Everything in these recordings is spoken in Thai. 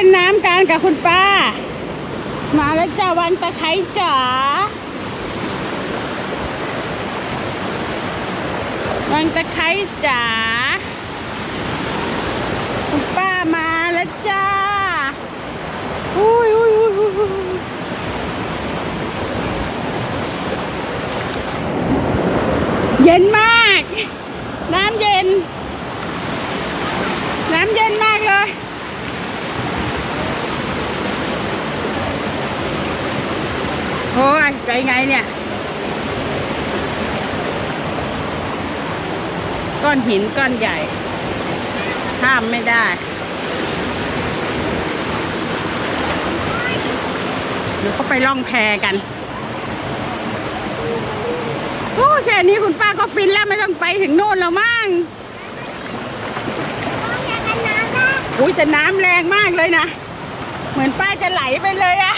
ล่นน้ำกันกับคุณป้า มาแล้วจ้าวันตะไคร้จ๋าวันตะไคร้จ๋าคุณป้ามาแล้วจ้าอุ้ยอุ้ยอุ้ยอุ้ยอุ้ยเย็นมาก น้ำเย็น น้ำเย็นมากเลย โอ้ยไปไงเนี่ย ก้อน หินก้อนใหญ่ ข้ามไม่ได้เดี๋ยวก็ไปล่องแพกันโอ้แค่นี้คุณป้าก็ฟินแล้วไม่ต้องไปถึงโน่นแล้วมั้งอุ้ยแต่น้ำแรงมากเลยนะ เหมือนป้าจะไหลไปเลยอะ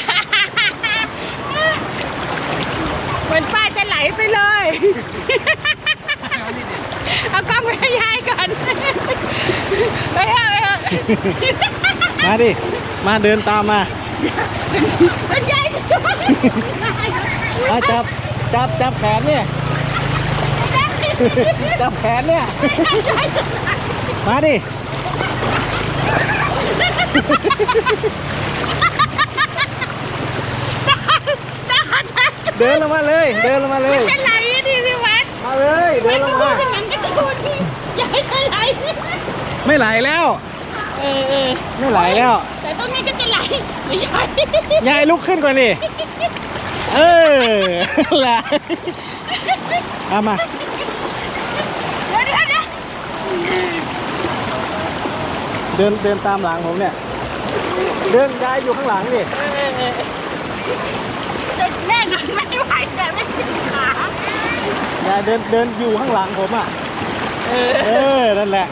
เหมือนป้าจะไหลไปเลย เอากล้องไปให้ยายก่อน ไปเถอะไปเถอะมาดิ มาเดินตามมาเป็นยายช่วยมาจับ จับ จับแขนเนี่ย จับแขนเนี่ย มาดิ เดินลงมาเลย เดินลงมาเลยจะไหลดิพี่วัดมาเลย เดิไม่นลต้องงพูมา ดอย่างนั้นก็จะพูดที่ยายจะไหลไม่ไหลแล้ว เออเออไม่ไหลแล้ว แต่ต้นนี้ก็จะไหลไม่ยายยายลุกขึ้นก่อนดิเออไหลเอามาเดี๋ยวเดี๋ยวเดี๋ยวเดินเดินตามหลังผมเนี่ย เดินยายอยู่ข้างหลังดิจะแน่นอนไม่ไหวแต่ไม่ถึงขา ยายเดินเดินอยู่ข้างหลังผมอะ เออ นั่นแหละ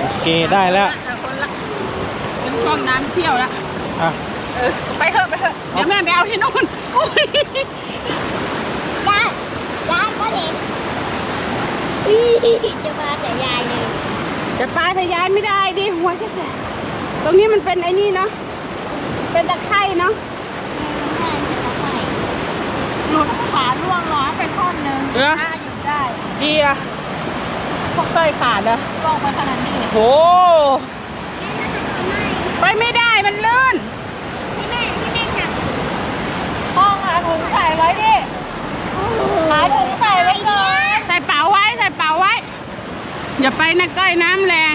โอเค ได้แล้ว คนละเป็นช่วงน้ำเชี่ยวแล้วอะ เออไปเถอะไปเถอะเดี๋ยวแม่ไปเอาที่นู่นโอ้ยยายยายก็เด็กอีจะมาแต่ยายเลยจะปลาทะยานไม่ได้ดิหัวจะแสบตรงนี้มันเป็นไอ้นี่เนาะ เป็นตะไคร่เนาะแม่จะมาไปหลุดขาล่วงล้อไปท่อนหนึ่งถ้าอยู่ได้ดีอะพวกเต้ยขาดอะลองไปขนาดนี้เลยโห ไปไม่ได้มันลื่นพี่แม่พี่แม่จับห้องหาถุงใส่ไว้ดิหาถุงใส่ไว้ก่อนใส่เป๋าไว้ ใส่เป๋าไว้ อย่าไปนะก้อยน้ำแรง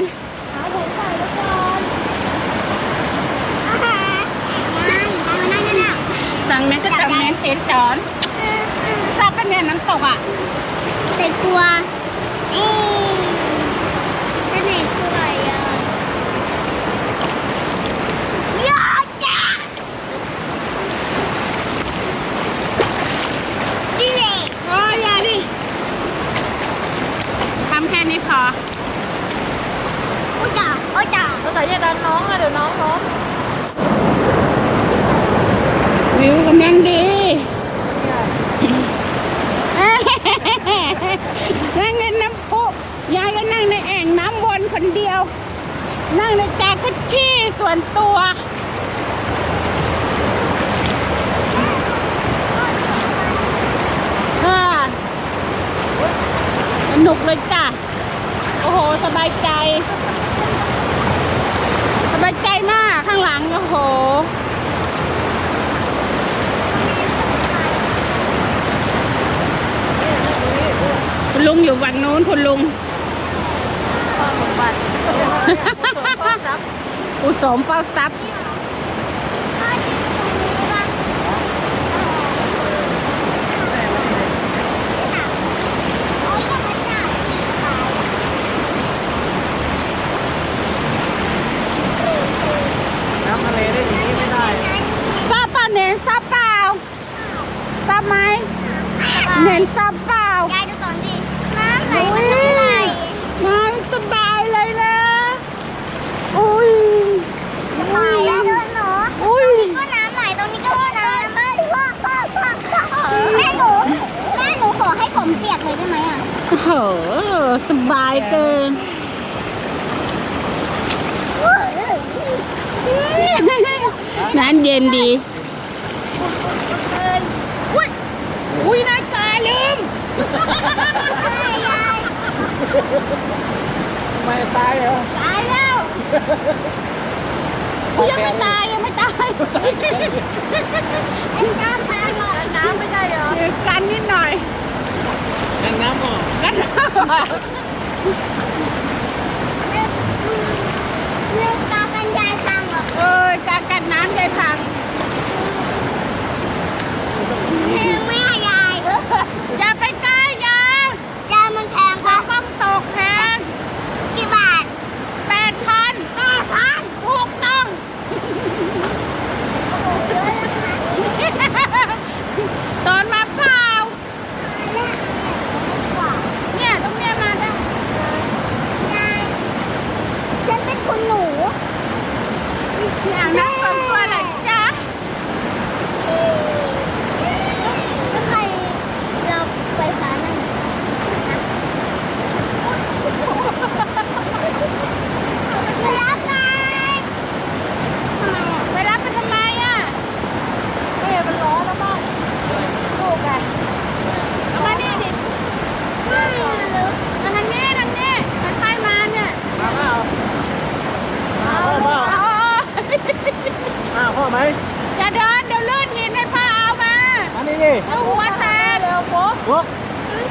หาถุงใส่ไว้ก่อนอาหารไม่เอามานั่งนั่นน่ะ สั่งแม่ก็ จะแม่เอ็นจอนทราบปะเนี่ยน้ำตกอะแต่กลัวเอ๊ะจะไหนคืออะไรอะยอดจ้ะดิเด็กโอ้ยอย่าดิทำแค่นี้พอโอ้จ่าโอ้จ่าภาษาอย่าดันน้องอะเดี๋ยวน้องร้องวิวกำลังดี นั่งในน้ำพุยายก็นั่งในแอ่งน้ำวนคนเดียว นั่งในแจากุชี่ส่วนตัวอ่าสนุกเลยจ้ะ โอ้โห สบายใจ สบายใจมากข้างหลัง โอ้โหคุณลุงอยู่ฝั่งโน้นคุณลุง พ่อสมบัติพ่อรับอุสมเฝ้าทรัพย์น้ำทะเลได้อย่างนี้ไม่ได้ทราบเปล่าเน้นทราบเปล่าทราบไหมเน้นทราบเปล่ายายดูก่อนดิน้ำไหลมัน ผมเปียกเลยได้ไหมอะโอ้โสบายเกิน น้ำเย็นดี อุ้ยอุ้ยน้ำตาลืมไม่ตายเหรอตายแล้วยังไม่ตายยังไม่ตายไอ้น้ำตาเหรอน้ำไม่ได้เหรอกันนิดหน่อย Ganamos. Ganamos.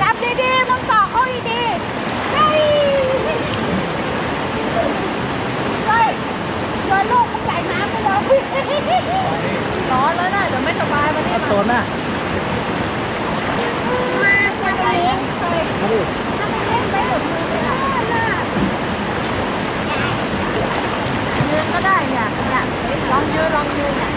จับดีๆมึงต่อเขาดีๆเฮ้ยเฮ้ยโดนลูกมันใญ่น้ำไปเลยร้อนแล้วนะเดี๋ยวไม่สบายมาดิมาโซนน่ะมาจับนี้เฮ้ยถ้ามันเล่นไปหมดมือเลยน่ะยืนก็ได้เนี่ยเนี่ยลองยืนลองยืนเนี่ย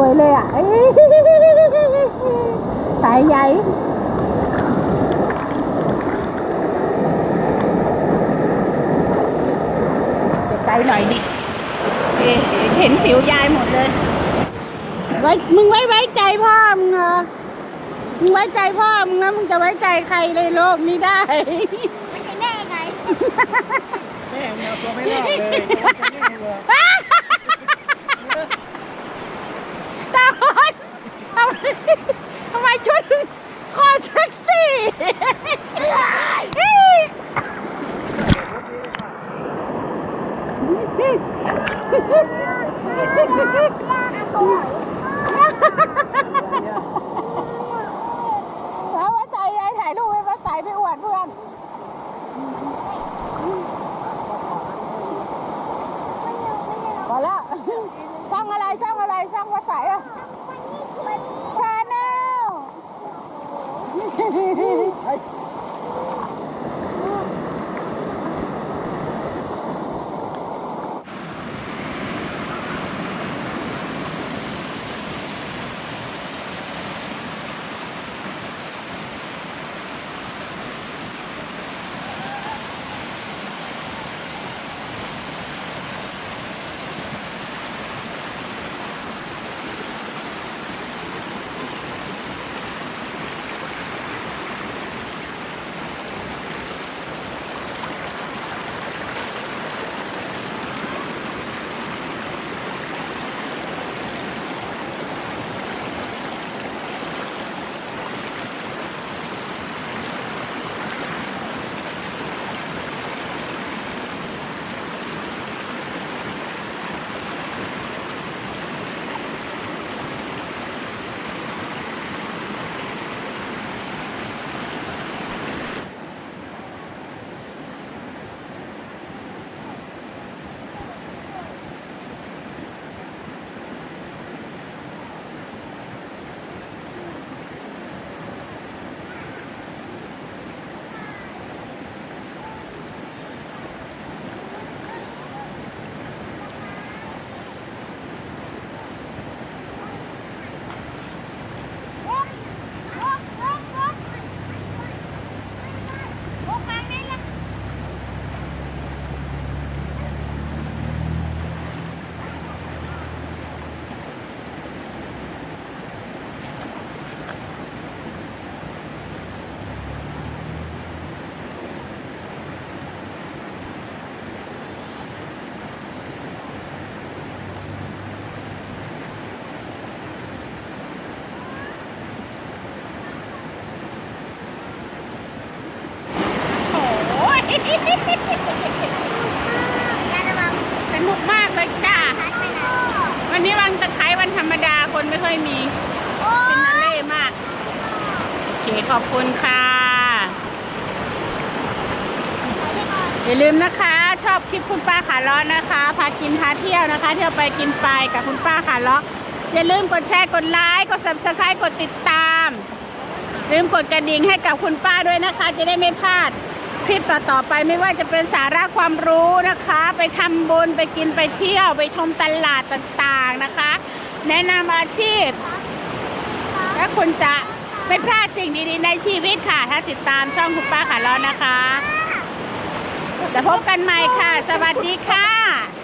วยเลยอะสายใหยไกจหน่อยดิเห็นสิวยายหมดเลย ไว้ มึงไว้ไว้ใจพ่อมึงเหรอมึงไว้ใจพ่อมึงนะมึงจะไว้ใจใครในโลกนี้ได้ ไม่ใช่แม่ไง แม่เอาตัวไม่รอดเลย ช่องอะไรช่องอะไรช่องว่าใสอะชาแนล สนุกมากเลยจ้า วันนี้วันตะไคร้วันธรรมดาคนไม่ค่อยมี เป็นนาเล่มาก โอเคขอบคุณค่ะ อย่าลืมนะคะ ชอบคลิปคุณป้าขาล้อนะคะ พากินพาเที่ยวนะคะ เที่ยวไปกินไปกับคุณป้าขาล้ออย่าลืมกดแชร์ กดไลค์ กด subscribe กดติดตาม ลืมกดกระดิ่งให้กับคุณป้าด้วยนะคะ จะได้ไม่พลาด ลิปต่อๆไปไม่ว่าจะเป็นสาระความรู้นะคะ ไปทำบุญไปกินไปเที่ยว ไปชมตลาดต่างๆนะคะ แนะนำอาชีพ และคุณจะไม่พลาดสิ่งดีๆในชีวิตค่ะ ถ้าติดตามช่องคุณป้าขาล้อนะคะจะพบกันใหม่ค่ะ สวัสดีค่ะ